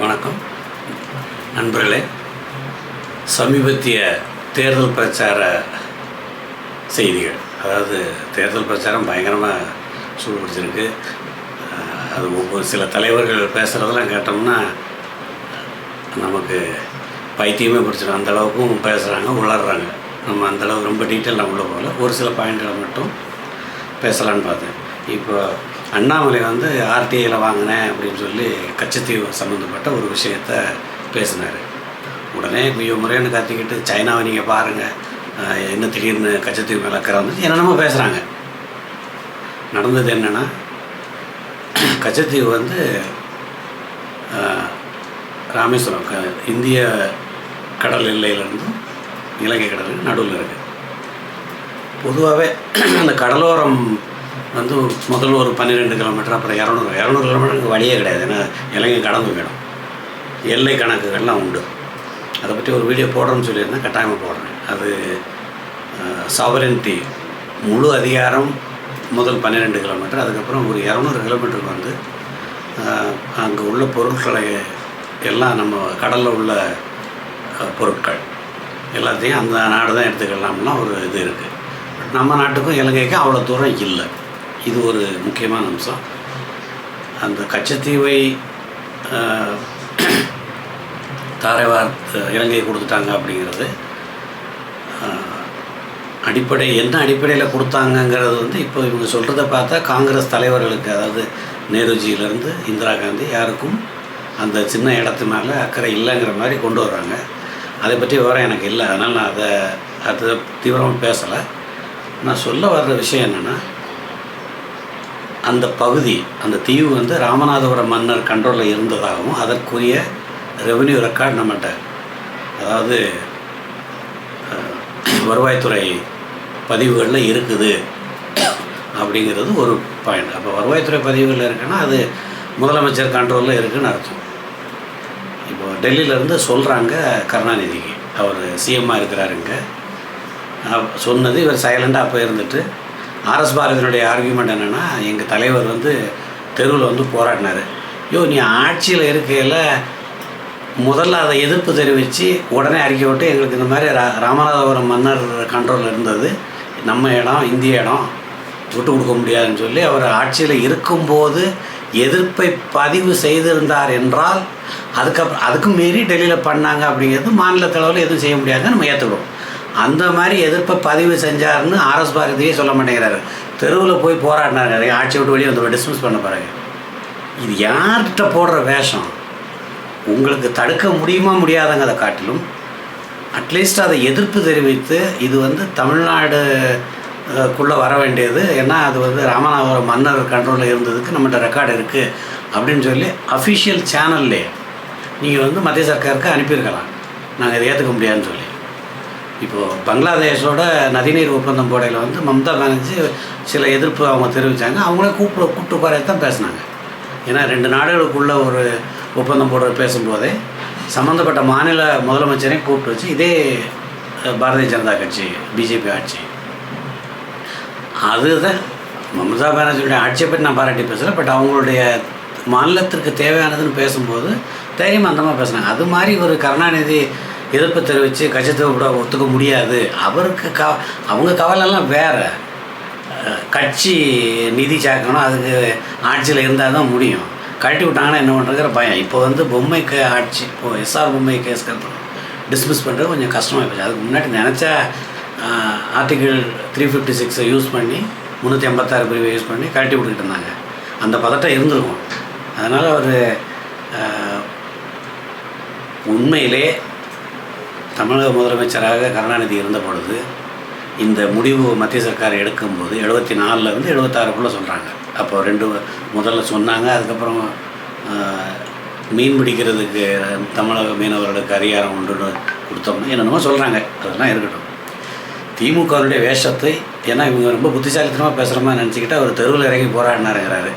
வணக்கம். நண்பர்களே சமீபத்திய தேர்தல் பிரச்சார செய்திகள். அதாவது தேர்தல் பிரச்சாரம் பயங்கரமாக சூடுபிடிச்சிருக்கு. பிடிச்சிருக்கு அது ஒவ்வொரு சில தலைவர்கள் பேசுகிறதெல்லாம் கேட்டோம்னா நமக்கு பைத்தியமே பிடிச்சிடும் அந்தளவுக்கும் பேசுகிறாங்க உளர்றாங்க. நம்ம அந்தளவுக்கு ரொம்ப டீட்டெயில் உள்ள போகல. ஒரு சில பாயிண்ட்களை மட்டும் பேசலான்னு பார்த்தேன். இப்போ அண்ணாமலை வந்து ஆர்டிஐயில் வாங்கினேன் அப்படின்னு சொல்லி கச்சத்தீவு சம்மந்தப்பட்ட ஒரு விஷயத்த பேசினார். உடனே மிக முறைன்னு கத்திக்கிட்டு சைனாவை நீங்கள் பாருங்கள் என்ன திடீர்னு கச்சத்தீவு மேலே அக்கறை வந்து என்னென்னமோ பேசுகிறாங்க நடந்தது என்னென்னா கச்சத்தீவு வந்து ராமேஸ்வரம் க இந்திய கடல் எல்லையிலேருந்து இலங்கை கடலுக்கு நடுவில் இருக்குது பொதுவாகவே அந்த கடலோரம் வந்து முதல்ல ஒரு பன்னிரெண்டு கிலோமீட்டர் அப்புறம் இரநூறு இரநூறு கிலோமீட்டருக்கு வழியே கிடையாது. ஏன்னா இலங்கை கடந்து போயிடும். எல்லை கணக்குகள்லாம் உண்டு. அதை பற்றி ஒரு வீடியோ போடுறேன்னு சொல்லியிருந்தேன் கட்டாயமாக போடுறேன். அது சாவரன்டி முழு அதிகாரம் முதல் பன்னிரெண்டு கிலோமீட்டர் அதுக்கப்புறம் ஒரு இரநூறு கிலோமீட்டருக்கு வந்து அங்கே உள்ள பொருட்களை எல்லாம் நம்ம கடலில் உள்ள பொருட்கள் எல்லாத்தையும் அந்த நாடு தான் எடுத்துக்கலாம்னா ஒரு இது இருக்குது நம்ம நாட்டுக்கும் இலங்கைக்கும் அவ்வளோ தூரம் இல்லை. இது ஒரு முக்கியமான அம்சம். அந்த கச்சத்தீவை தாரைவார் இலங்கை கொடுத்துட்டாங்க அப்படிங்கிறது அடிப்படை என்ன அடிப்படையில் கொடுத்தாங்கங்கிறது வந்து இப்போ இவங்க சொல்கிறத பார்த்தா காங்கிரஸ் தலைவர்களுக்கு அதாவது நேருஜியிலேருந்து இந்திரா காந்தி யாருக்கும் அந்த சின்ன இடத்து மேலே அக்கறை இல்லைங்கிற மாதிரி கொண்டு வர்றாங்க. அதை பற்றி விவரம் எனக்கு இல்லை. அதனால் நான் அதை அதை தீவிரமாக பேசலை. நான் சொல்ல வர்ற விஷயம் என்னென்னா அந்த பகுதி அந்த தீவு வந்து ராமநாதபுரம் மன்னர் கண்ட்ரோலில் இருந்ததாகவும் அதற்குரிய ரெவன்யூ ரெக்கார்ட் நம்மகிட்ட. அதாவது வருவாய்த்துறை பதிவுகளில் இருக்குது அப்படிங்கிறது ஒரு பாயிண்ட் அப்போ வருவாய்த்துறை பதிவுகளில் இருக்குன்னா அது முதலமைச்சர் கண்ட்ரோலில் இருக்குன்னு அர்த்தம். இப்போ டெல்லியிலேருந்து சொல்கிறாங்க கருணாநிதிக்கு. அவர் சிஎம்மாக இருக்கிறாருங்க. சொன்னது இவர் சைலண்டாக அப்போ இருந்துட்டு ஆர்எஸ் பாரதியினுடைய ஆர்கியூமெண்ட் என்னென்னா எங்கள் தலைவர் வந்து தெருவில் வந்து போராடினார். ஐயோ நீ ஆட்சியில் இருக்கையில் முதல்ல அதை எதிர்ப்பு தெரிவித்து உடனே அறிக்கை விட்டு எங்களுக்கு இந்த மாதிரி ரா ராமநாதபுரம் மன்னர் கண்ட்ரோலில் இருந்தது. நம்ம இடம் இந்திய இடம் விட்டு கொடுக்க முடியாதுன்னு சொல்லி அவர் ஆட்சியில் இருக்கும்போது எதிர்ப்பை பதிவு செய்திருந்தார் என்றால் அதுக்கப்புறம் அதுக்கும் மீறி டெல்லியில் பண்ணாங்க அப்படிங்கிறது மாநில தலைவில் எதுவும் செய்ய முடியாதுன்னு நம்ம ஏற்றுக்கிறோம் அந்த மாதிரி எதிர்ப்பை பதிவு செஞ்சாருன்னு ஆர்எஸ் பாரதியே சொல்ல மாட்டேங்கிறாரு. தெருவில் போய் போராடினாரு. ஆட்சி விட்டு வெளியே வந்து டிஸ்மிஸ் பண்ண பாருங்க இது யார்கிட்ட போடுற வேஷம்? உங்களுக்கு தடுக்க முடியுமா முடியாதங்கிறத காட்டிலும் அட்லீஸ்ட் அதை எதிர்ப்பு தெரிவித்து இது வந்து தமிழ்நாடு குள்ளே வர வேண்டியது. ஏன்னா அது வந்து ராமநாதபுரம் மன்னர் கண்ட்ரோலில் இருந்ததுக்கு நம்மகிட்ட ரெக்கார்டு இருக்குது அப்படின்னு சொல்லி அஃபிஷியல் சேனல்லே நீங்கள் வந்து மத்திய சர்க்காருக்கு அனுப்பியிருக்கலாம். நாங்கள் இதை ஏற்றுக்க முடியாதுன்னு சொல்லி. இப்போது பங்களாதேஷோட நதிநீர் ஒப்பந்தம் போடையில் வந்து மம்தா பானர்ஜி சில எதிர்ப்பு அவங்க தெரிவித்தாங்க அவங்களே கூப்பிட்டு கூப்பிட்டு உட்கார தான் பேசினாங்க. ஏன்னா ரெண்டு நாடுகளுக்குள்ள ஒரு ஒப்பந்தம் போடுற பேசும்போதே சம்மந்தப்பட்ட மாநில முதலமைச்சரையும் கூப்பிட்டு வச்சு இதே பாரதிய ஜனதா கட்சி பிஜேபி ஆட்சி. அதுதான் மம்தா பானர்ஜியுடைய ஆட்சியை பற்றி நான் பாராட்டி பேசலை. பட் அவங்களுடைய மாநிலத்திற்கு தேவையானதுன்னு பேசும்போது தைரியம் அந்தமாக பேசுனாங்க. அது மாதிரி ஒரு கருணாநிதி எதிர்ப்பு தெரிவித்து கட்சித்துவ கூட ஒத்துக்க முடியாது. அவருக்கு க அவங்க கவலைலாம் வேறு. கட்சி நிதி சேர்க்கணும் அதுக்கு ஆட்சியில் இருந்தால் தான் முடியும். கழட்டி விட்டாங்கன்னா என்ன பண்ணுறங்கிற பயம். இப்போ வந்து பொம்மைக்கு ஆட்சி இப்போ எஸ்ஆர் பொம்மை கேஸ் டிஸ்மிஸ் பண்ணுறது கொஞ்சம் கஷ்டமாக போச்சு அதுக்கு முன்னாடி நினச்சா ஆர்டிகிள் த்ரீ ஃபிஃப்டி சிக்ஸை யூஸ் பண்ணி முந்நூற்றி ஐம்பத்தாறு பிரிவை யூஸ் பண்ணி கழட்டி விட்டுக்கிட்டு இருந்தாங்க. அந்த பதட்டம் இருந்திருக்கும். அதனால் அவர் உண்மையிலே தமிழக முதலமைச்சராக கருணாநிதி இருந்த பொழுது இந்த முடிவு மத்திய சர்க்கார் எடுக்கும்போது எழுபத்தி நாலுலேருந்து எழுபத்தாறுக்குள்ளே சொல்கிறாங்க அப்போ ரெண்டு முதல்ல சொன்னாங்க அதுக்கப்புறம் மீன் பிடிக்கிறதுக்கு தமிழக மீனவர்களுக்கு அதிகாரம் உண்டுன்னு கொடுத்தோம்னா என்னென்னமோ சொல்கிறாங்க அதெல்லாம் இருக்கட்டும். திமுகவுடைய வேஷத்தை ஏன்னா இவங்க ரொம்ப புத்திசாலித்தனமாக பேசுகிற மாதிரி நினச்சிக்கிட்டு அவர் தெருவில் இறங்கி போராடினாருங்கிறாரு.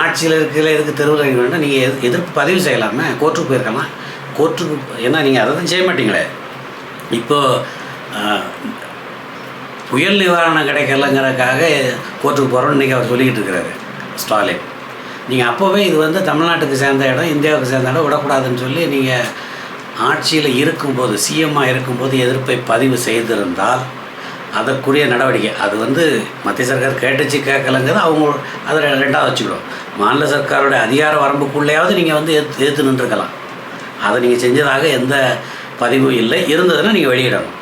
ஆட்சியில் இருக்கிற எதுக்கு தெருவில் இறங்கி வேண்டாம் நீங்கள் எது எதிர்ப்பு பதிவு செய்யலாமே கோர்ட்டுக்கு போயிருக்கலாம். கோர்ட்டுக்கு ஏன்னா நீங்கள் அதை தான் செய்ய மாட்டீங்களே. இப்போது புயல் நிவாரணம் கிடைக்கலங்கிறக்காக கோர்ட்டுக்கு போகிறோம்னு இன்றைக்கி அவர் சொல்லிக்கிட்டு இருக்கிறாரு ஸ்டாலின். நீங்கள் அப்போவே இது வந்து தமிழ்நாட்டுக்கு சேர்ந்த இடம் இந்தியாவுக்கு சேர்ந்த இடம் விடக்கூடாதுன்னு சொல்லி நீங்கள் ஆட்சியில் இருக்கும்போது சிஎம்மாக இருக்கும்போது எதிர்ப்பை பதிவு செய்திருந்தால் அதற்குரிய நடவடிக்கை. அது வந்து மத்திய சர்க்கார் கேட்டுச்சு கேட்கலங்கிறது அவங்க அதை ரெண்டாவது வச்சுக்கிடும். மாநில சர்க்காரோட அதிகார வரம்புக்குள்ளேயாவது நீங்கள் வந்து எதிர்த்து எதிர்த்து நின்றுக்கலாம். அதை நீங்கள் செஞ்சதாக எந்த பதிவு இல்லை. இருந்ததுன்னா நீங்கள் வெளியிடணும்.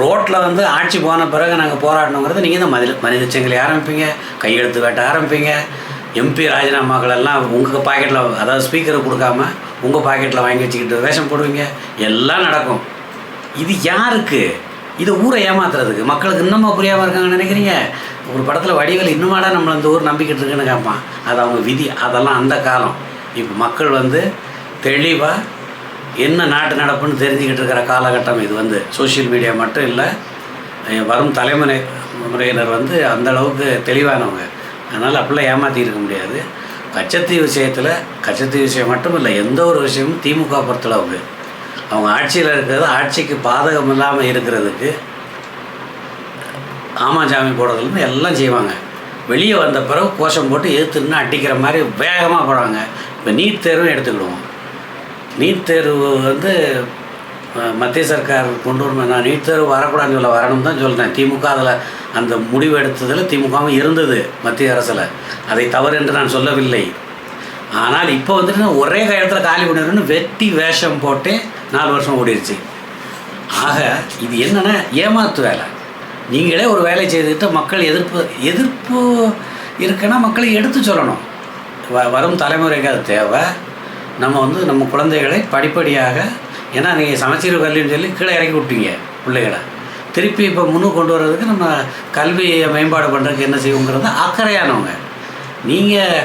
ரோட்டில் வந்து ஆட்சி போன பிறகு நாங்கள் போராடணுங்கிறது நீங்கள் தான் மதில் மனித சங்கிலி ஆரம்பிப்பீங்க கையெழுத்து வேட்ட ஆரம்பிப்பீங்க. எம்பி ராஜினாமாக்கள் எல்லாம் உங்கள் பாக்கெட்டில் அதாவது ஸ்பீக்கரை கொடுக்காம உங்கள் பாக்கெட்டில் வாங்கி வச்சுக்கிட்டு வேஷம் போடுவீங்க. எல்லாம் நடக்கும். இது யாருக்கு? இது ஊரை ஏமாத்துறதுக்கு. மக்களுக்கு இன்னமும் புரியாமல் இருக்காங்கன்னு நினைக்கிறீங்க? ஒரு படத்தில் வடிவில் இன்னுமாடா நம்மளை அந்த ஊர் நம்பிக்கிட்டு இருக்குன்னு கேட்பான் அது அவங்க விதி. அதெல்லாம் அந்த காலம். இப்போ மக்கள் வந்து தெளிவாக என்ன நாட்டு நடப்புன்னு தெரிஞ்சுக்கிட்டு இருக்கிற காலகட்டம் இது வந்து. சோஷியல் மீடியா மட்டும் இல்லை வரும் தலைமுறை முறையினர் வந்து அந்த அளவுக்கு தெளிவானவங்க. அதனால் அப்படிலாம் ஏமாற்றி இருக்க முடியாது. கச்சத்தீவு விஷயத்தில் கச்சத்தீவு விஷயம் மட்டும் இல்லை எந்த ஒரு விஷயமும் திமுக பொறுத்தளவுக்கு அவங்க. ஆட்சியில் இருக்கிறது ஆட்சிக்கு பாதகம் இல்லாமல் இருக்கிறதுக்கு ஆமாஞ்சாமி போடுறதுலேருந்து எல்லாம் செய்வாங்க. வெளியே வந்த பிறகு கோஷம் போட்டு எதிர்த்துன்னு அடிக்கிற மாதிரி வேகமாக போடுவாங்க. இப்போ நீட் தேர்வும் எடுத்துக்கிடுவோம். நீட் தேர்வு வந்து மத்திய சர்க்கார் கொண்டு வரணும். நான் நீட் தேர்வு வரக்கூடாதுன்னு சொல்ல வரணும் தான் சொல்கிறேன் திமுக அதில் அந்த முடிவு எடுத்ததில் திமுகவும் இருந்தது மத்திய அரசில். அதை தவறு என்று நான் சொல்லவில்லை. ஆனால் இப்போ வந்துட்டு நான் ஒரே காலத்தில் காலி பண்ணிடணும்னு வெட்டி வேஷம் போட்டு நாலு வருஷம் ஓடிடுச்சு ஆக இது என்னென்னா ஏமாத்து வேலை. நீங்களே ஒரு வேலை செய்துக்கிட்டு மக்கள் எதிர்ப்பு எதிர்ப்பு இருக்குன்னா மக்களை எடுத்து சொல்லணும். வ வரும் தலைமுறைக்கு அது தேவை. நம்ம வந்து நம்ம குழந்தைகளை படிப்படியாக ஏன்னா நீங்கள் சமச்சீர் கல்வின்னு சொல்லி கீழே இறக்கி விட்டீங்க பிள்ளைகளை. திருப்பி இப்போ முன்னு கொண்டு வர்றதுக்கு நம்ம கல்வியை மேம்பாடு பண்ணுறதுக்கு என்ன செய்வோங்கிறது அக்கறையானவங்க. நீங்கள்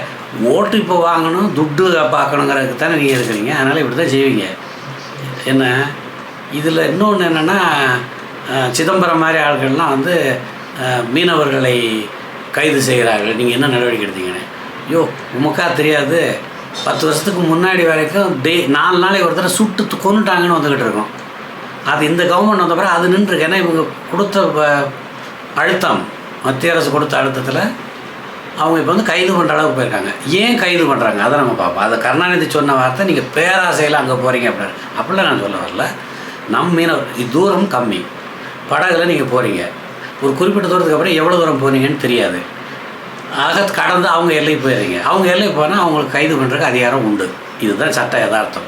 ஓட்டு இப்போ வாங்கணும் துட்டு பார்க்கணுங்கிறதுக்கு தானே நீங்கள் இருக்கிறீங்க. அதனால் இப்படி தான் செய்வீங்க. என்ன? இதில் இன்னொன்று என்னென்னா சிதம்பரம் மாதிரி ஆட்கள்லாம் வந்து மீனவர்களை கைது செய்கிறார்கள். நீங்கள் என்ன நடவடிக்கை எடுத்தீங்கன்னு? ஐயோ உமக்கா தெரியாது. பத்து வருஷத்துக்கு முன்னாடி வரைக்கும் டே நாலு நாளைக்கு ஒருத்தர் சுட்டு கொண்டுட்டாங்கன்னு வந்துக்கிட்டு இருக்கோம். அது இந்த கவர்மெண்ட் வந்த பிறகு அது நின்றுருக்கு. ஏன்னா இவங்க கொடுத்த ப- அழுத்தம் மத்திய அரசு கொடுத்த அழுத்தத்தில் அவங்க இப்போ வந்து கைது பண்ணுற அளவுக்கு போயிருக்காங்க. ஏன் கைது பண்ணுறாங்க அதை நம்ம பார்ப்போம். அதை கருணாநிதி சொன்ன வார்த்தை நீங்கள் பேராசையில் அங்கே போகிறீங்க அப்படின்னு அப்படிலாம் நான் சொல்ல வரல. நம் மீனவர் இது தூரம் கம்மி. படகுல நீங்கள் போகிறீங்க ஒரு குறிப்பிட்ட தூரத்துக்கு அப்புறம் எவ்வளோ தூரம் போனீங்கன்னு தெரியாது. ஆக கடந்து அவங்க எல்லைக்கு போயிடுறீங்க. அவங்க எல்லைக்கு போனால் அவங்களுக்கு கைது பண்ணுறதுக்கு அதிகாரம் உண்டு. இதுதான் சட்ட யதார்த்தம்.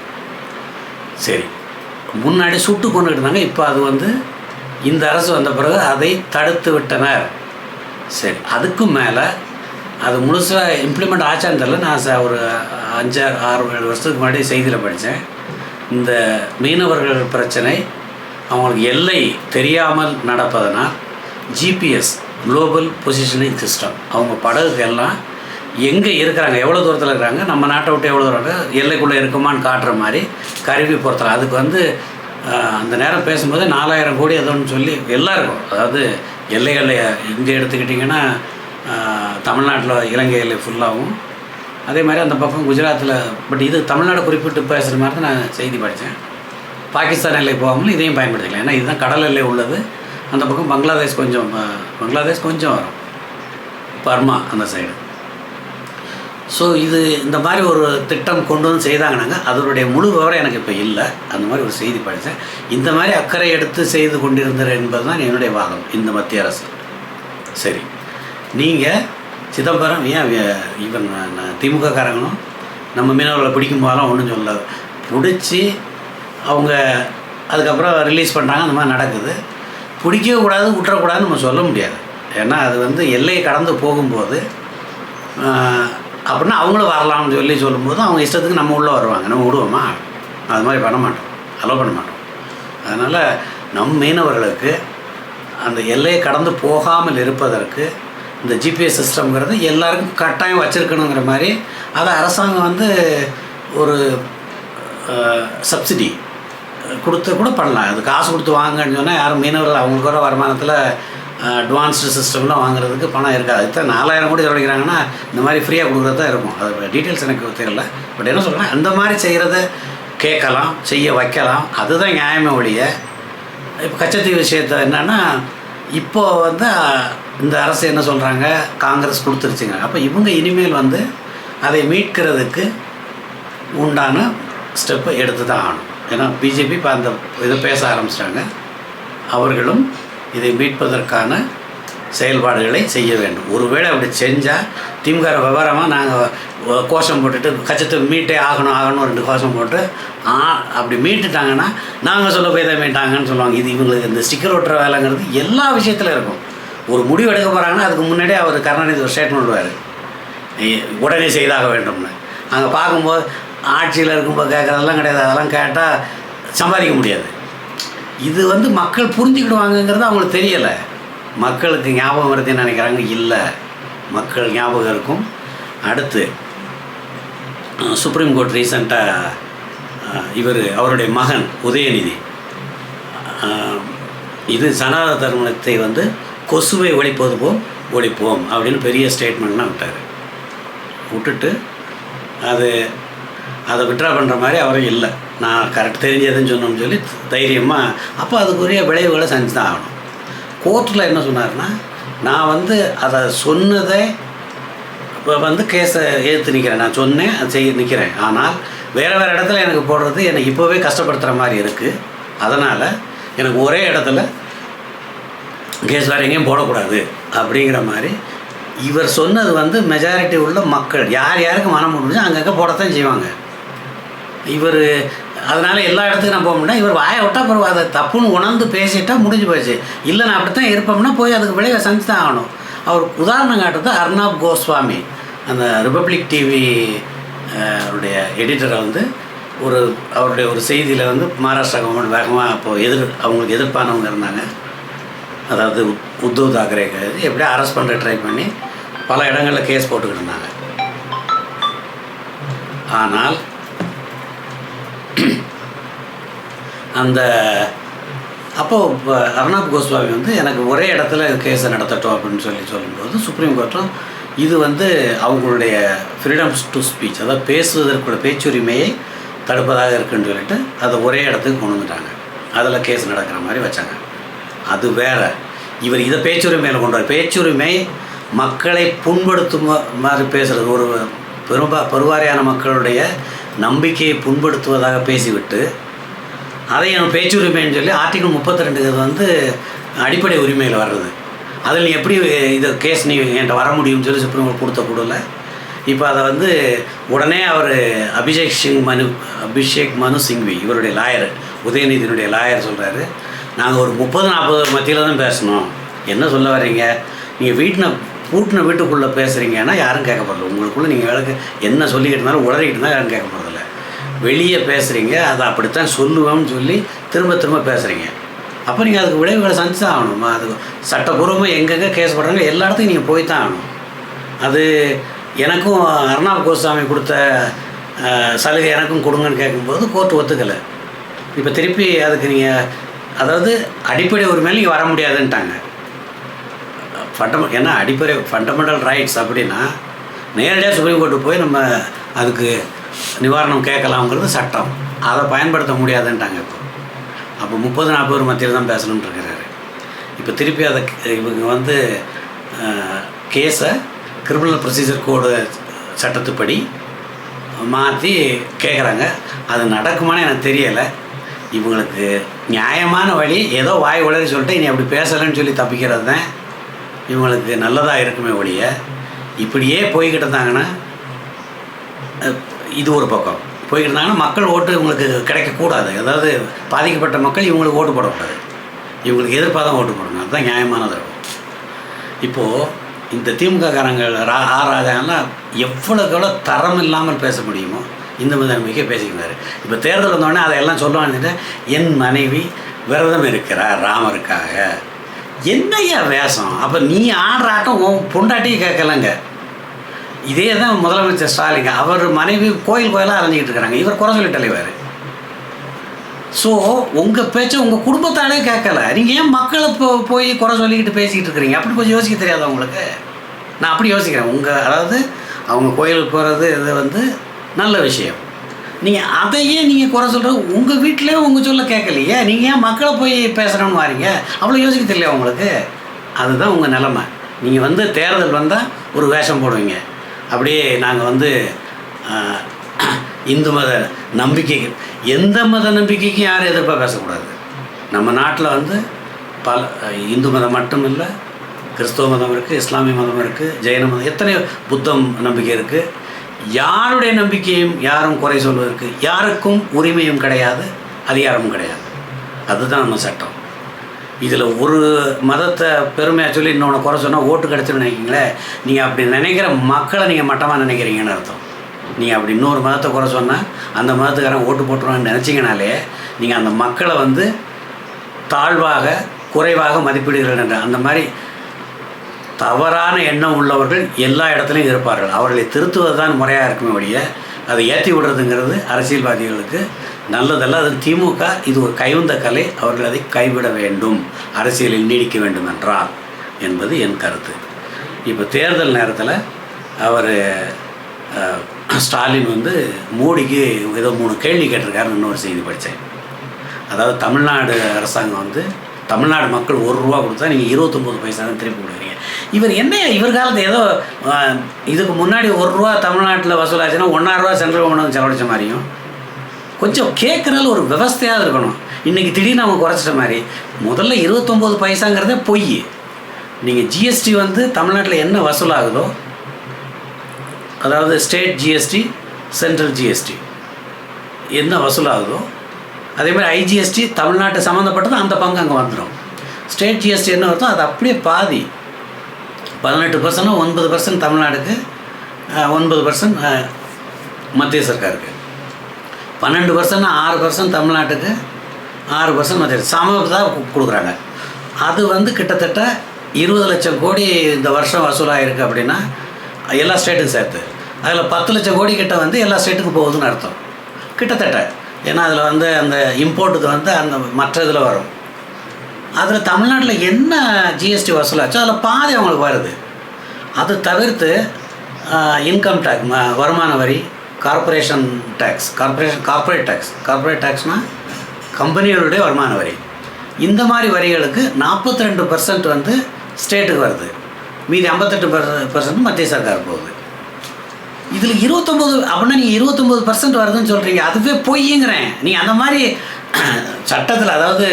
சரி. முன்னாடி சுட்டு கொண்டுகிட்டு இருந்தாங்க. இப்போ அது வந்து இந்த அரசு வந்த பிறகு அதை தடுத்து விட்டனர். சரி. அதுக்கும் மேலே அது முழுசாக இம்ப்ளிமெண்ட் ஆச்சான்னு தெரியல. நான் ஒரு அஞ்சு ஆறு ஏழு வருஷத்துக்கு முன்னாடி செய்தியில் படித்தேன் இந்த மீனவர்கள் பிரச்சனை அவங்களுக்கு எல்லை தெரியாமல் நடப்பதனால் ஜிபிஎஸ் குளோபல் பொசிஷனிங் சிஸ்டம் அவங்க படகுக்கு எல்லாம் எங்கே இருக்கிறாங்க? எவ்வளோ தூரத்தில் இருக்கிறாங்க? நம்ம நாட்டை விட்டு எவ்வளோ தூரம் எல்லைக்குள்ளே இருக்குமான்னு காட்டுற மாதிரி கருவி பொறுத்தலாம் அதுக்கு வந்து அந்த நேரம் பேசும்போது நாலாயிரம் கோடி எதோன்னு சொல்லி எல்லாருக்கும் அதாவது எல்லைகளில் இங்கே எடுத்துக்கிட்டிங்கன்னா தமிழ்நாட்டில் இலங்கை எல்லை ஃபுல்லாகவும் அதே மாதிரி அந்த பக்கம் குஜராத்தில் பட் இது தமிழ்நாடு குறிப்பிட்டு பேசுகிற மாதிரி தான் நான் செய்தி படித்தேன். பாகிஸ்தான் எல்லை போகாமல் இதையும் பயன்படுத்திக்கலாம். ஏன்னா இதுதான் கடல் எல்லை உள்ளது. அந்த பக்கம் பங்களாதேஷ் கொஞ்சம் பங்களாதேஷ் கொஞ்சம் வரும். பர்மா அந்த சைடு ஸோ இது இந்த மாதிரி ஒரு திட்டம் கொண்டு வந்து செய்தாங்கன்னாங்க அதனுடைய முழு விவரம் எனக்கு இப்போ இல்லை. அந்த மாதிரி ஒரு செய்தி படித்தேன் இந்த மாதிரி அக்கறை எடுத்து செய்து கொண்டிருந்தார் என்பது தான் என்னுடைய வாதம் இந்த மத்திய அரசு. சரி. நீங்கள் சிதம்பரம் ஏன் ஈவன் திமுக காரங்களும் நம்ம மீனவர்களை பிடிக்கும் போதெல்லாம் ஒன்றும் சொல்லல. பிடிச்சி அவங்க அதுக்கப்புறம் ரிலீஸ் பண்ணுறாங்க அந்த மாதிரி நடக்குது. பிடிக்கவே கூடாது விட்டுறக்கூடாதுன்னு நம்ம சொல்ல முடியாது. ஏன்னா அது வந்து எல்லையை கடந்து போகும்போது அப்படின்னா அவங்களும் வரலாம்னு சொல்லி சொல்லும்போது அவங்க இஷ்டத்துக்கு நம்ம உள்ளே வருவாங்க. நம்ம விடுவோமா? அது மாதிரி பண்ண மாட்டோம். அலோவ் பண்ண மாட்டோம். அதனால் நம் மீனவர்களுக்கு அந்த எல்லையை கடந்து போகாமல் இருப்பதற்கு இந்த ஜிபிஎஸ் சிஸ்டம்ங்கிறது எல்லாருக்கும் கட்டாயம் வச்சுருக்கணுங்கிற மாதிரி அதை அரசாங்கம் வந்து ஒரு சப்சிடி கொடுத்து கூட பண்ணலாம். அது காசு கொடுத்து வாங்கன்னு சொன்னால் யாரும் மீனவர்கள் அவங்களுக்கு வர வருமானத்தில் அட்வான்ஸ்டு சிஸ்டம்லாம் வாங்குறதுக்கு பணம் இருக்காது. இத்தனை நாலாயிரம் கோடி செலவழிக்கிறாங்கன்னா இந்த மாதிரி ஃப்ரீயாக கொடுக்குறது தான் இருக்கும். அது டீட்டெயில்ஸ் எனக்கு தெரியல. பட் என்ன சொல்கிறேன் அந்த மாதிரி செய்கிறத கேட்கலாம் செய்ய வைக்கலாம். அதுதான் நியாயமே ஒழிய இப்போ கச்சத்தீவு விஷயத்தை என்னென்னா இப்போ வந்து இந்த அரசு என்ன சொல்கிறாங்க காங்கிரஸ் கொடுத்துருச்சுங்க. அப்போ இவங்க இனிமேல் வந்து அதை மீட்கிறதுக்கு உண்டான ஸ்டெப்பை எடுத்து தான் ஆகணும். ஏன்னா பிஜேபி இப்போ அந்த இதை பேச ஆரம்பிச்சிட்டாங்க. அவர்களும் இதை மீட்பதற்கான செயல்பாடுகளை செய்ய வேண்டும். ஒருவேளை அப்படி செஞ்சால் திமுக விவரமாக நாங்கள் கோஷம் போட்டுட்டு கச்சத்தை மீட்டே ஆகணும் ஆகணும் ரெண்டு கோஷம் போட்டு ஆ அப்படி மீட்டுட்டாங்கன்னா நாங்கள் சொல்ல போய் தான் மீட்டாங்கன்னு சொல்லுவாங்க. இது இவங்களுக்கு இந்த ஸ்டிக்கர் ஒட்டுற வேலைங்கிறது எல்லா விஷயத்துலையும் இருக்கும். ஒரு முடிவு எடுக்க போகிறாங்கன்னா அதுக்கு முன்னாடியே அவர் கருணாநிதி ஒரு ஸ்டேட்மெண்ட் விடுவார். உடனே செய்தாக வேண்டும்னு. அங்கே பார்க்கும்போது ஆட்சியில் இருக்கும்போது கேட்குறதெல்லாம் கிடையாது. அதெல்லாம் கேட்டால் சம்பாதிக்க முடியாது. இது வந்து மக்கள் புரிஞ்சுக்கிடுவாங்கங்கிறது அவங்களுக்கு தெரியலை. மக்களுக்கு ஞாபகம் வருதுன்னு நினைக்கிறாங்க. இல்லை. மக்கள் ஞாபகம் இருக்கும். அடுத்து சுப்ரீம் கோர்ட் ரீசண்டாக இவர் அவருடைய மகன் உதயநிதி. இது சனாத தர்மத்தை வந்து கொசுவை ஒழிப்பது போல் ஒழிப்போம் அப்படின்னு பெரிய ஸ்டேட்மெண்ட்லாம் விட்டார். விட்டுட்டு அது அதை விட்ரா பண்ணுற மாதிரி அவரும் இல்லை. நான் கரெக்ட் தெரிஞ்சதுன்னு சொன்னோம்னு சொல்லி தைரியமாக அப்போ அதுக்குரிய விளைவுகளை செஞ்சு தான் ஆகணும். கோர்ட்டில் என்ன சொன்னார்னா நான் வந்து அதை சொன்னதை இப்போ வந்து கேஸை ஏற்று நிற்கிறேன் நான் சொன்னேன் அது செய்ய நிற்கிறேன் ஆனால் வேறு வேறு இடத்துல எனக்கு போடுறது எனக்கு இப்போவே கஷ்டப்படுத்துகிற மாதிரி இருக்குது அதனால் எனக்கு ஒரே இடத்துல கேஸ் வேறு எங்கேயும் போடக்கூடாது அப்படிங்கிற மாதிரி இவர் சொன்னது வந்து மெஜாரிட்டி உள்ள மக்கள் யார் யாருக்கு மனம் முடிஞ்சு அங்கங்கே போடத்தான் செய்வாங்க. இவர் அதனால் எல்லா இடத்துக்கும் நான் போக இவர் வாயை விட்டால் அப்புறம் அதை தப்புன்னு உணர்ந்து பேசிட்டா முடிஞ்சு போச்சு. இல்லை நான் அப்படி தான் இருப்போம்னா போய் அதுக்கு விளைவை செஞ்சு தான் ஆகணும். அவர் உதாரணம் காட்டுறது அர்ணாப் கோஸ்வாமி. அந்த ரிப்பப்ளிக் டிவி அவருடைய எடிட்டரை வந்து ஒரு அவருடைய ஒரு செய்தியில் வந்து மகாராஷ்டிரா கவர்மெண்ட் வேகமாக அப்போது எதிர் அவங்களுக்கு எதிர்ப்பானவங்க இருந்தாங்க. அதாவது உத்- உத்தவ் தாக்கரேக்கு எப்படியோ அரெஸ்ட் பண்ணுற ட்ரை பண்ணி பல இடங்களில் கேஸ் போட்டுக்கிட்டு இருந்தாங்க. ஆனால் அந்த அப்போது அர்ணாப் கோஸ்வாமி வந்து எனக்கு ஒரே இடத்துல கேஸை நடத்தட்டும் அப்படின்னு சொல்லி சொல்லும்போது சுப்ரீம் கோர்ட்டும் இது வந்து அவங்களுடைய ஃப்ரீடம்ஸ் டு ஸ்பீச் அதாவது பேசுவதற்குள்ள பேச்சுரிமையை தடுப்பதாக இருக்குன்னு சொல்லிட்டு அதை ஒரே இடத்துக்கு கொண்டு வந்துட்டாங்க. அதில் கேஸ் நடக்கிற மாதிரி வச்சாங்க. அது வேற. இவர் இதை பேச்சுரிமையில் கொண்டு வர பேச்சுரிமை மக்களை புண்படுத்தும் மாதிரி பேசுகிறது ஒரு பெரும்பா பெருவாரியான மக்களுடைய நம்பிக்கையை புண்படுத்துவதாக பேசிவிட்டு அதை என் பேச்சுரிமைன்னு சொல்லி ஆர்டிகல் முப்பத்தி ரெண்டுங்கிறது வந்து அடிப்படை உரிமையில் வர்றது. அதில் நீ எப்படி இது கேஸ் நீ என்கிட்ட வர முடியும்னு சொல்லி சுப்ரீம் கோர்ட் கொடுத்த கூடல இப்போ அதை வந்து உடனே அவர் அபிஷேக் சிங் மனு அபிஷேக் மனு சிங்வி இவருடைய லாயர் உதயநிதியினுடைய லாயர் சொல்கிறாரு நாங்கள் ஒரு முப்பது நாற்பது மத்தியில் தான் பேசணும். என்ன சொல்ல வர்றீங்க? நீங்கள் வீட்டில் பூட்டின வீட்டுக்குள்ளே பேசுகிறீங்கன்னா யாரும் கேட்க போகிறதில்ல உங்களுக்குள்ளே நீங்கள் வேலைக்கு என்ன சொல்லிக்கிட்டு இருந்தாலும் உளறிக்கிட்டு இருந்தால் யாரும் கேட்க போகிறதில்ல வெளியே பேசுகிறீங்க அதை அப்படித்தான் சொல்லுவேன்னு சொல்லி திரும்ப திரும்ப பேசுகிறீங்க அப்போ நீங்கள் அதுக்கு விளைவுகளை சந்திச்சு தான் அது சட்டப்பூர்வமாக எங்கெங்கே கேஸ் போடுறாங்க எல்லா இடத்துக்கும் நீங்கள் போய் தான் ஆகணும். அது எனக்கும் அர்ணாப் கோஸ்வாமி கொடுத்த சலுகை எனக்கும் கொடுங்கன்னு கேட்கும்போது கோர்ட் ஒத்துக்கலை. இப்போ திருப்பி அதுக்கு நீங்கள் அதாவது அடிப்படை உரிமையில் நீங்கள் வர முடியாதுன்ட்டாங்க. ஃபண்டம ஏன்னா அடிப்படை ஃபண்டமெண்டல் ரைட்ஸ் அப்படின்னா நேரடியாக சுப்ரீம் கோர்ட்டு போய் நம்ம அதுக்கு நிவாரணம் கேட்கலாம்ங்கிறது சட்டம். அதை பயன்படுத்த முடியாதுன்ட்டாங்க இப்போ. அப்போ முப்பது நாற்பது பேர் மத்தியில் தான் பேசணும்னு இருக்கிறாரு. இப்போ திருப்பி அதை இவங்க வந்து கேஸை கிரிமினல் ப்ரொசீஜர் கோடு சட்டத்துப்படி மாற்றி கேட்குறாங்க. அது நடக்குமான்னு எனக்கு தெரியலை. இவங்களுக்கு நியாயமான வழி ஏதோ வாய் உளறி சொல்லிட்டு இனி அப்படி பேசலைன்னு சொல்லி தப்பிக்கிறது தான் இவங்களுக்கு நல்லதாக இருக்குமே ஒழிய இப்படியே போய்கிட்டு இருந்தாங்கன்னா இது ஒரு பக்கம். போய்கிட்டு இருந்தாங்கன்னா மக்கள் ஓட்டு இவங்களுக்கு கிடைக்கக்கூடாது. அதாவது பாதிக்கப்பட்ட மக்கள் இவங்களுக்கு ஓட்டு போடக்கூடாது. இவங்களுக்கு எதிர்ப்பாக தான் ஓட்டு போடணும். அதுதான் நியாயமானது இப்போது இந்த திமுக காரங்கள் ரா ஆ ராஜாலாம் எவ்வளோக்கு எவ்வளோ தரம் இல்லாமல் பேச முடியுமோ இந்த மாதிரி நம்பிக்கை பேசிக்கிறார் இப்போ தேர்தல் வந்தோடனே அதையெல்லாம் சொல்லுவான்னு என் மனைவி விரதம் இருக்கிறார் ராமருக்காக. என்னையா வேஷம்? அப்போ நீ ஆடுற ஆட்டம் பொண்டாட்டியும் கேட்கலங்க. இதே தான் முதலமைச்சர் ஸ்டாலின் அவர் மனைவி கோயில் கோயிலாக அலைஞ்சிக்கிட்டு இருக்கிறாங்க. இவர் குறை சொல்லி தலைவர் ஸோ உங்கள் பேச்சை உங்கள் குடும்பத்தாலே கேட்கல. நீங்கள் ஏன் மக்களை போ போய் குறை சொல்லிக்கிட்டு பேசிக்கிட்டு இருக்கிறீங்க? அப்படி கொஞ்சம் யோசிக்க தெரியாதா உங்களுக்கு? நான் அப்படி யோசிக்கிறேன். உங்கள் அதாவது அவங்க கோயிலுக்கு போகிறது இது வந்து நல்ல விஷயம். நீங்கள் அதையே நீங்கள் குறை சொல்கிறது உங்கள் வீட்டிலே உங்கள் சொல்ல கேட்கலையே. நீங்கள் ஏன் மக்களை போய் பேசுகிறோன்னு வாரீங்க? அவ்வளோ யோசிக்க தெரியல உங்களுக்கு? அதுதான் உங்கள் நிலமை. நீங்கள் வந்து தேர்தல் வந்தால் ஒரு வேஷம் போடுவீங்க. அப்படியே நாங்கள் வந்து இந்து மத நம்பிக்கைகள். எந்த மத நம்பிக்கைக்கும் யாரும் எதிர்ப்பாக பேசக்கூடாது. நம்ம நாட்டில் வந்து பல இந்து மதம் மட்டும் இல்லை கிறிஸ்தவ மதம் இருக்குது இஸ்லாமிய மதம் இருக்குது ஜெயின மதம் எத்தனையோ புத்தம் நம்பிக்கை இருக்குது யாருடைய நம்பிக்கையும் யாரும் குறை சொல்வதற்கு யாருக்கும் உரிமையும் கிடையாது அதிகாரமும் கிடையாது. அதுதான் நம்ம சட்டம். இதில் ஒரு மதத்தை பெருமையாக சொல்லி இன்னொன்று குறை சொன்னால் ஓட்டு கிடச்சுன்னு நினைக்கிங்களேன் நீங்கள் அப்படி நினைக்கிற மக்களை நீங்கள் மட்டமாக நினைக்கிறீங்கன்னு அர்த்தம். நீங்கள் அப்படி இன்னொரு மதத்தை குறை சொன்னால் அந்த மதத்துக்காரன் ஓட்டு போட்டுருவான்னு நினச்சிங்கனாலே நீங்கள் அந்த மக்களை வந்து தாழ்வாக குறைவாக மதிப்பிடுகிறீர்கள் என்ற. அந்த மாதிரி தவறான எண்ணம் உள்ளவர்கள் எல்லா இடத்துலையும் இருப்பார்கள். அவர்களை திருத்துவது தான் முறையாக இருக்குமே ஒழிய அதை ஏற்றி விடுறதுங்கிறது அரசியல்வாதிகளுக்கு நல்லதல்ல அது திமுக இது ஒரு கைவந்த கலை அவர்கள் அதை கைவிட வேண்டும் அரசியலில் நீடிக்க வேண்டும் என்றால் என்பது என் கருத்து. இப்போ தேர்தல் நேரத்தில் அவர் ஸ்டாலின் வந்து மோடிக்கு ஏதோ மூணு கேள்வி கேட்டிருக்காருன்னு இன்னொரு செய்தி படித்தேன் அதாவது தமிழ்நாடு அரசாங்கம் வந்து தமிழ்நாடு மக்கள் ஒரு ரூபா கொடுத்தா நீங்கள் இருபத்தொம்போது பைசா தான் திருப்பி கொடுக்குறீங்க. இவர் என்ன இவர் காலத்து ஏதோ இதுக்கு முன்னாடி ஒரு ரூபா தமிழ்நாட்டில் வசூலாச்சுன்னா ஒன்றாயிரம் ரூபா சென்ட்ரல் கவர்மெண்ட் செலவழிச்ச மாதிரியும் கொஞ்சம் கேட்குறதுல ஒரு விவஸ்தையாக இருக்கணும். இன்றைக்கி திடீர்னு அவங்க குறைச்சிட்ட மாதிரி முதல்ல இருபத்தொம்போது பைசாங்கிறதே பொய். நீங்கள் ஜிஎஸ்டி வந்து தமிழ்நாட்டில் என்ன வசூலாகுதோ அதாவது ஸ்டேட் ஜிஎஸ்டி சென்ட்ரல் ஜிஎஸ்டி என்ன வசூலாகுதோ அதே மாதிரி ஐஜிஎஸ்டி தமிழ்நாட்டு சம்மந்தப்பட்டது அந்த பங்கு அங்கே வந்துடும் ஸ்டேட் ஜிஎஸ்டி என்ன வருதோ அது அப்படியே பாதி. பதினெட்டு பர்சன்ட் ஒன்பது பர்சன்ட் தமிழ்நாடுக்கு ஒன்பது பர்சன்ட் மத்திய சர்க்காருக்கு. பன்னெண்டு பர்சன்ட் ஆறு பர்சன்ட் தமிழ்நாட்டுக்கு ஆறு பர்சன்ட் மத்திய சம தான் கொடுக்குறாங்க. அது வந்து கிட்டத்தட்ட இருபது லட்சம் கோடி இந்த வருஷம் வசூலாகிருக்கு அப்படின்னா எல்லா ஸ்டேட்டுக்கும் சேர்த்து. அதில் பத்து லட்சம் கோடி கிட்ட வந்து எல்லா ஸ்டேட்டுக்கும் போகுதுன்னு அர்த்தம். கிட்டத்தட்ட. ஏன்னா அதில் வந்து அந்த இம்போர்ட்டுக்கு வந்து அந்த மற்ற இதில் வரும். அதில் தமிழ்நாட்டில் என்ன ஜிஎஸ்டி வசூலாச்சோ அதில் பாதி அவங்களுக்கு வருது. அது தவிர்த்து இன்கம் டேக்ஸ் வருமான வரி corporation tax corporation corporate tax corporate டேக்ஸ்னால் கம்பெனிகளுடைய வருமான வரி. இந்த மாதிரி வரிகளுக்கு நாற்பத்தி ரெண்டு பர்சன்ட் வந்து ஸ்டேட்டுக்கு வருது. மீதி ஐம்பத்தெட்டு பர்சன்ட் மத்திய சர்க்கார் போகுது. இதில் இருபத்தொம்போது அப்படின்னா நீங்கள் இருபத்தொம்போது பர்சன்ட் வருதுன்னு சொல்கிறீங்க அதுவே பொய்யுங்கிறேன். நீங்கள் அந்த மாதிரி சட்டத்தில் அதாவது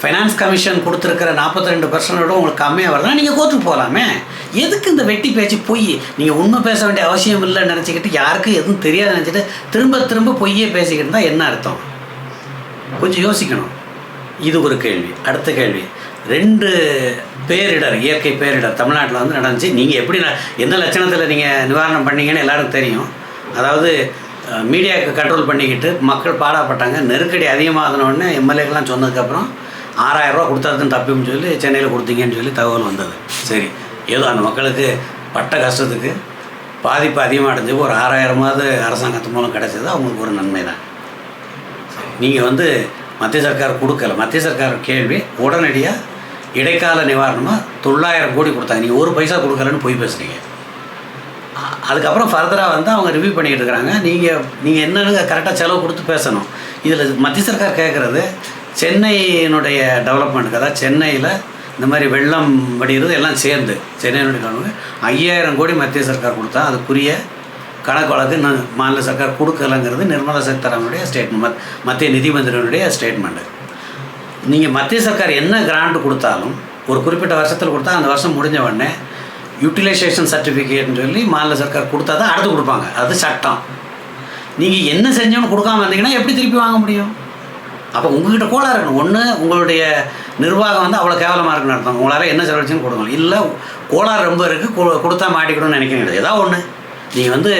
ஃபைனான்ஸ் கமிஷன் கொடுத்துருக்கிற நாற்பத்தி ரெண்டு பர்சன்டோட உங்களுக்கு கம்மியாக வருதுன்னா நீங்கள் கோர்ட்டுக்கு போகலாமே எதுக்கு இந்த வெட்டி பேச்சு பொய்? நீங்கள் உண்மை பேச வேண்டிய அவசியம் இல்லைன்னு நினச்சிக்கிட்டு யாருக்கும் எதுவும் தெரியாது நினச்சிட்டு திரும்ப திரும்ப பொய்யே பேசிக்கிட்டு இருந்தால் என்ன அர்த்தம்? கொஞ்சம் யோசிக்கணும். இது ஒரு கேள்வி. அடுத்த கேள்வி. ரெண்டு பேரிடர் இயற்கை பேரிடர் தமிழ்நாட்டில் வந்து நடந்துச்சு. நீங்கள் எப்படி எந்த லட்சணத்தில் நீங்கள் நிவாரணம் பண்ணீங்கன்னு எல்லாருக்கும் தெரியும். அதாவது மீடியாவுக்கு கண்ட்ரோல் பண்ணிக்கிட்டு மக்கள் பாடாப்பட்டாங்க. நெருக்கடி அதிகமாகணுன்னு எம்எல்ஏக்கெல்லாம் சொன்னதுக்கப்புறம் ஆறாயிரரூவா கொடுத்தாதுன்னு தப்புன்னு சொல்லி சென்னையில் கொடுத்தீங்கன்னு சொல்லி தகவல் வந்தது. சரி ஏதோ அந்த மக்களுக்கு பட்ட கஷ்டத்துக்கு பாதிப்பு அதிகமாக அடைஞ்சு ஒரு ஆறாயிரமாவது அரசாங்கத்து மூலம் கிடைச்சது அவங்களுக்கு ஒரு நன்மை தான் நீங்கள் வந்து மத்திய சர்க்கார் கொடுக்கல. மத்திய சர்க்கார் கேள்வி உடனடியாக இடைக்கால நிவாரணமாக தொள்ளாயிரம் கோடி கொடுத்தாங்க. நீங்கள் ஒரு பைசா கொடுக்கலன்னு போய் பேசுகிறீங்க அதுக்கப்புறம் ஃபர்தராக வந்து அவங்க ரிவ்யூ பண்ணிக்கிட்டு இருக்கிறாங்க. நீங்கள் நீங்கள் என்னென்னு கரெக்டாக செலவு கொடுத்து பேசணும். இதில் மத்திய சர்க்கார் கேட்குறது சென்னையினுடைய டெவலப்மெண்ட்டுக்கு அதாவது சென்னையில் இந்த மாதிரி வெள்ளம் வடிகிறது எல்லாம் சேர்ந்து சென்னையினுடைய டெவலப்மெண்ட் ஐயாயிரம் கோடி மத்திய சர்க்கார் கொடுத்தா அதுக்குரிய கணக்கு வழக்கு மாநில சர்க்கார் கொடுக்கலங்கிறது நிர்மலா சீதாராமனுடைய ஸ்டேட்மெண்ட் மத்திய நிதி மந்திரனுடைய ஸ்டேட்மெண்ட்டு நீங்கள் மத்திய சர்க்கார் என்ன கிராண்ட் கொடுத்தாலும் ஒரு குறிப்பிட்ட வருஷத்தில் கொடுத்தா அந்த வருஷம் முடிஞ்ச உடனே யூட்டிலைசேஷன் சர்டிஃபிகேட்னு சொல்லி மாநில சர்க்கார் கொடுத்தா தான் அடுத்து கொடுப்பாங்க. அது சட்டம். நீங்கள் என்ன செஞ்சோன்னு கொடுக்காம இருந்தீங்கன்னா எப்படி திருப்பி வாங்க முடியும்? அப்போ உங்ககிட்ட கோளாக இருக்கணும். ஒன்று உங்களுடைய நிர்வாகம் வந்து அவ்வளோ கேவலமாக இருக்குன்னு அர்த்தம். உங்களால் என்ன செலவழிச்சுன்னு கொடுக்கணும் இல்லை கோளாறு ரொம்ப இருக்குது கொடுத்தா மாட்டிக்கணும்னு நினைக்கிறீங்க ஏதாவது ஒன்று நீங்கள் வந்து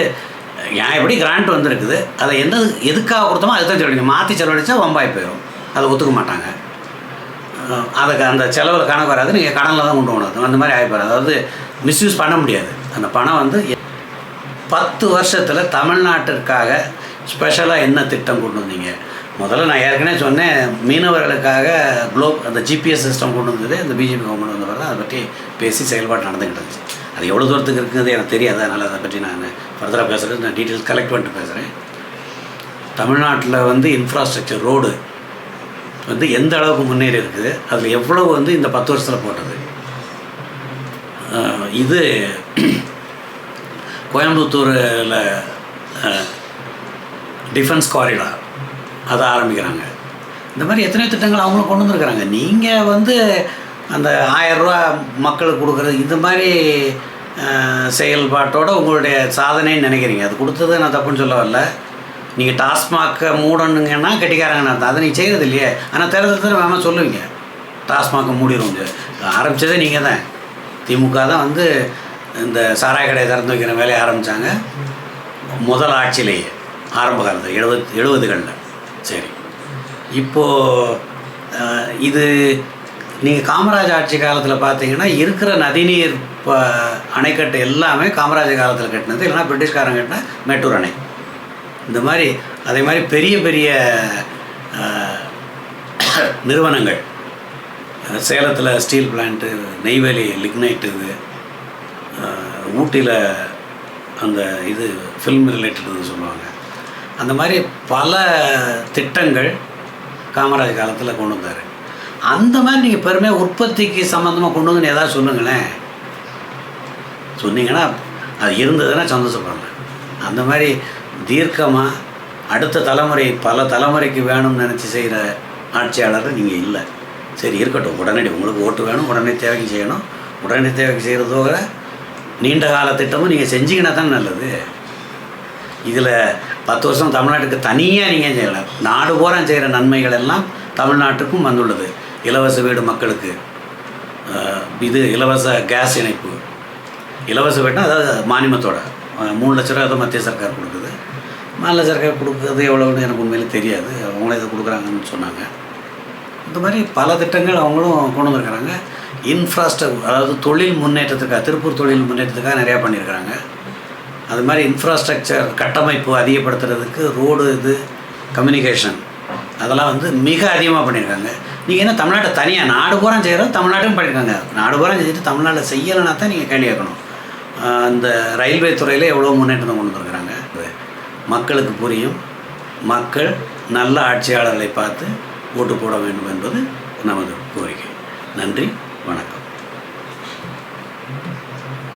ஏன் எப்படி கிராண்ட் வந்திருக்குது? அதை எந்த எதுக்காக கொடுத்தோமோ அதுதான் செலவழிங்க மாற்றி செலவழிச்சா வம்பாய் போயிடும் அதை ஒத்துக்க மாட்டாங்க. அதுக்கு அந்த செலவில் கணக்கு வராது. நீங்கள் கடனில் தான் கொண்டு போகணும். அந்த மாதிரி ஆகிப்போம் அதாவது மிஸ்யூஸ் பண்ண முடியாது. அந்த பணம் வந்து பத்து வருஷத்தில் தமிழ்நாட்டிற்காக ஸ்பெஷலாக என்ன திட்டம் கொண்டு வந்தீங்க? முதல்ல நான் ஏற்கனவே சொன்னேன் மீனவர்களுக்காக குளோப் அந்த ஜிபிஎஸ் சிஸ்டம் கொண்டு வந்தது இந்த பிஜேபி கவர்மெண்ட் வந்த பிறகு அதை பற்றி பேசி செயல்பாடு நடந்துக்கிட்டு இருந்துச்சு. அது எவ்வளோ தூரத்துக்கு இருக்குது எனக்கு தெரியாது அதனால் அதை பற்றி நான் ஃபர்தராக பேசுகிறது நான் டீட்டெயில்ஸ் கலெக்ட் பண்ணிட்டு பேசுகிறேன் தமிழ்நாட்டில் வந்து இன்ஃப்ராஸ்ட்ரக்சர் ரோடு வந்து எந்த அளவுக்கு முன்னேறி இருக்குது அதில் எவ்வளவு வந்து இந்த பத்து வருஷத்தில் போட்டது? இது கோயம்புத்தூரில் டிஃபென்ஸ் காரிடார் அதை ஆரம்பிக்கிறாங்க. இந்த மாதிரி எத்தனையோ திட்டங்கள் அவங்களும் கொண்டு வந்திருக்கிறாங்க. நீங்கள் வந்து அந்த ஆயரூவா மக்களுக்கு கொடுக்குறது இந்த மாதிரி செயல்பாட்டோட உங்களுடைய சாதனைன்னு நினைக்கிறீங்க. அது கொடுத்தது நான் தப்புன்னு சொல்ல வரல. நீங்கள் டாஸ்மாகை மூடணுங்கன்னா கெட்டிக்காரங்கன்னு அர்த்தம் அதை நீங்கள் செய்கிறது இல்லையே. ஆனால் தேர்தல் வேணால் சொல்லுவீங்க. டாஸ்மாகை மூடிடுவோங்க ஆரம்பித்ததே நீங்கள் தான். திமுக தான் வந்து இந்த சாராய கடையை திறந்து வைக்கிற வேலையை ஆரம்பித்தாங்க முதல் ஆட்சியிலேயே ஆரம்ப காலத்தில் எழுபது எழுபதுகளில். சரி. இப்போது இது நீங்கள் காமராஜ் ஆட்சி காலத்தில் பார்த்தீங்கன்னா இருக்கிற நதிநீர் இப்போ அணைக்கட்டு எல்லாமே காமராஜர் காலத்தில் கட்டினது. இல்லைன்னா பிரிட்டிஷ்காரன் கட்டின மேட்டூர் அணை. இந்த மாதிரி அதே மாதிரி பெரிய பெரிய நிறுவனங்கள். சேலத்தில் ஸ்டீல் பிளான்ட்டு நெய்வேலி லிக்னைட் இது ஊட்டியில் அந்த இது ஃபில்ம் ரிலேட்டட் சொல்லுவாங்க. அந்த மாதிரி பல திட்டங்கள் காமராஜ் காலத்தில் கொண்டு வந்தார். அந்த மாதிரி நீங்கள் பெருமையாக உற்பத்திக்கு சம்மந்தமாக கொண்டு வந்து ஏதாவது சொல்லுங்களேன். சொன்னீங்கன்னா அது இருந்ததுன்னா சந்தோஷப்படுறேன் அந்த மாதிரி தீர்க்கமாக அடுத்த தலைமுறை பல தலைமுறைக்கு வேணும்னு நினச்சி செய்கிற ஆட்சியாளர் நீங்கள் இல்லை. சரி இருக்கட்டும். உடனடி உங்களுக்கு ஓட்டு வேணும் உடனே தேவைக்கு செய்யணும். உடனடி தேவைக்கு செய்கிறதோட நீண்ட கால திட்டமும் நீங்கள் செஞ்சீங்கன்னா தான் நல்லது. இதில் பத்து வருஷம் தமிழ்நாட்டுக்கு தனியாக நீங்கள் செய்யலாம். நாடு பூரா செய்கிற நன்மைகள் எல்லாம் தமிழ்நாட்டுக்கும் வந்துள்ளது. இலவச வீடு மக்களுக்கு. இது இலவச கேஸ் இணைப்பு. இலவச வீடுனா அதாவது மானியத்தோட. மூணு லட்ச ரூபா அதை மத்திய சர்க்கார் கொடுக்குது. மாநில சர்க்கார் கொடுக்குறது எவ்வளோன்னு எனக்கு உண்மையிலே தெரியாது. அவங்களே இதை கொடுக்குறாங்கன்னு சொன்னாங்க. இந்த மாதிரி பல திட்டங்கள் அவங்களும் கொண்டு வந்திருக்கிறாங்க. இன்ஃப்ராஸ்ட்ரக்சர் அதாவது தொழில் முன்னேற்றத்துக்காக திருப்பூர் தொழில் முன்னேற்றத்துக்காக நிறையா பண்ணியிருக்கிறாங்க. அது மாதிரி இன்ஃப்ராஸ்ட்ரக்சர் கட்டமைப்பு அதிகப்படுத்துறதுக்கு ரோடு இது கம்யூனிகேஷன் அதெல்லாம் வந்து மிக அதிகமாக பண்ணியிருக்காங்க. நீங்கள் என்ன தமிழ்நாட்டை தனியாக நாடு பூரா செய்கிறோம் தமிழ்நாட்டும் பண்ணியிருக்காங்க. நாடு பூரா செஞ்சுட்டு தமிழ்நாட்டில் செய்யலைன்னா தான் நீங்கள் கேள்வி கேட்கணும். அந்த ரயில்வே துறையில் எவ்வளோ முன்னேற்றம் கொண்டு வந்துருக்குறாங்க. மக்களுக்கு புரியும். மக்கள் நல்ல ஆட்சியாளர்களை பார்த்து ஓட்டு போட வேண்டும் என்பது நமது கோரிக்கை. நன்றி.